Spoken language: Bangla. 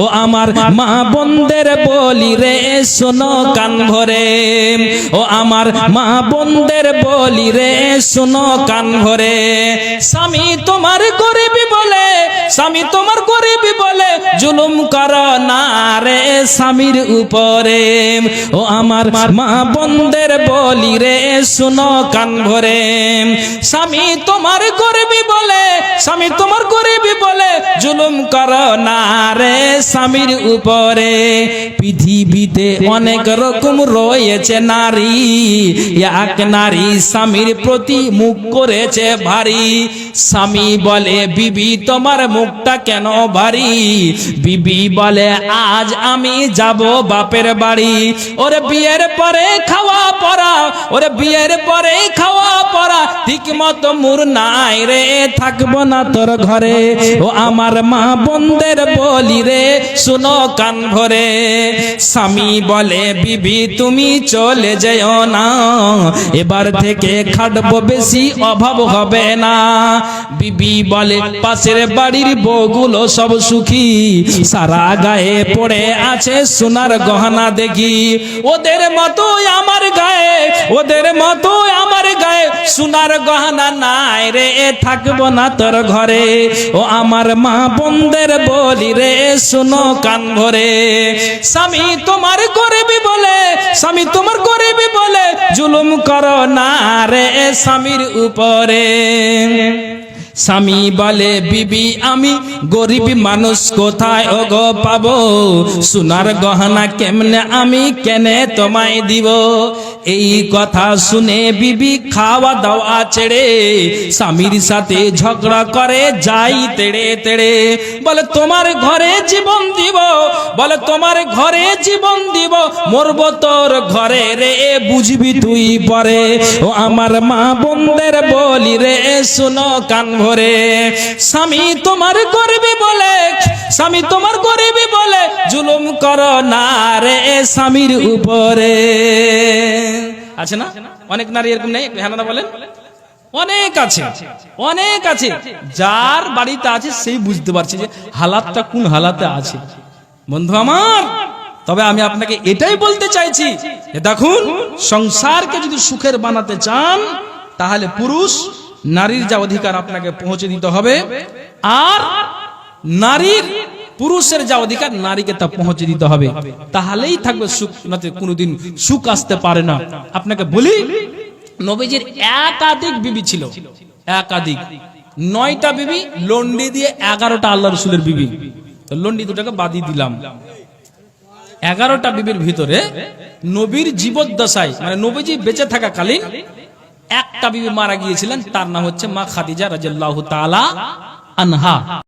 ও আমার মা বন্দের বলি রে, শোনো কান ভরে। ও আমার মা বন্দের বলি রে, শোনো কান ভরে। স্বামী তোমার গরিবি স্বামী তোমার গরিবি বলে, জুলুম কর না রে স্বামীর উপরে। ও আমার মা বোনদের বলি রে, শোনো কান ভরে। স্বামী তোমার গরিবি বলে, স্বামী তোমার গরিবি বলে, জুলুম কর না রে স্বামীর উপরে। পৃথিবীতে অনেক রকম রয়েছে নারী, এক নারী স্বামীর প্রতি মুখ করেছে ভারী। স্বামী বলে, বিবি, তোমার মুখটা কেন ভারী? বিবি বলে, আজ আমি যাব বাপের বাড়ি। ওরে বিয়ের পরে খাওয়া পড়া, ওরে বিয়ের পরে খাওয়া পড়া। ঠিক মতো মুর নাই রে, থাকব না তোর ঘরে। ও আমার মা বোনদের বলি রে, শুনো কান ভরে। স্বামী বলে, বিবি, তুমি চলে যেও না। এবার থেকে খাটবো, বেশি অভাব হবে না। বিবি বলে, পাশের বাড়ির বউগুলো সব সুখী। সারা গায়ে পড়ে আছে সোনার গহনা দেখি। ওদের মতোই আমার গায়ে, ওদের মতোই আমার গায়ে সোনার গহনা নাই রে, এ থাকব না তোর ঘরে। ও আমার মা বোনদের বলি রে, শোনো কান ভরে। স্বামী তোমার গরিবি বলে, স্বামী তোমার গরিবি বলে, জুলুম করো না রে স্বামীর উপরে। স্বামী বলে বিবি আমি গরিব মানুষ কোথায়? ওগো পাবো? সোনার গহনা কেমনে আমি কেনে তোমায় দিব? এই কথা শুনে বিবি খাওয়া দাওয়া ছেড়ে স্বামীর সাথে ঝগড়া করে যাই তেড়ে তেড়ে বলে তোমার ঘরে জীবন দিব বলে, তোমার ঘরে জীবন দিব, মরব তোর ঘরে রে বুঝবি তুই পরে। ও আমার মা বোনদের বলি রে, শুনো কান ভরে, স্বামী তোমার করবি বলে, স্বামী তোমার করবি বলে, জুলুম কর না রে স্বামীর উপরে। আছে না? অনেক নারী এরকম নেই? হ্যাঁ বলেন? অনেক আছে অনেক আছে। যার বাড়িতে আছে, সেই বুঝতে পারছে যে হালাতটা কোন হালাতে আছে। বন্ধু আমার, তবে আমি আপনাকে এটাই বলতে চাইছি দেখুন, সংসারকে যদি সুখের বানাতে চান, তাহলে পুরুষ নারীর যা অধিকার আপনাকে পৌঁছে দিতে হবে, আর নারীর পুরুষের যা অধিকার নারীকে তা পৌঁছে দিতে হবে। তাহলেই থাকবে সুখ, নাতে কোনোদিন সুখ আসতে পারে না। আপনাকে বলি, নবীজির একাধিক বিবি ছিল, একাধিক। নয়টা বিবি, লন্ডি দিয়ে এগারোটা আল্লাহ রসুলের বিবি। লন্ডি দুটাকে বাদি দিলাম। এগারোটা বিবির ভিতরে নবীর জীবদ্দশায় মানে নবীজি বেঁচে থাকাকালীন একটা বিবি মারা গিয়েছিলেন, তার নাম হচ্ছে মা খাদিজা রাজিয়াল্লাহু তালা আনহা।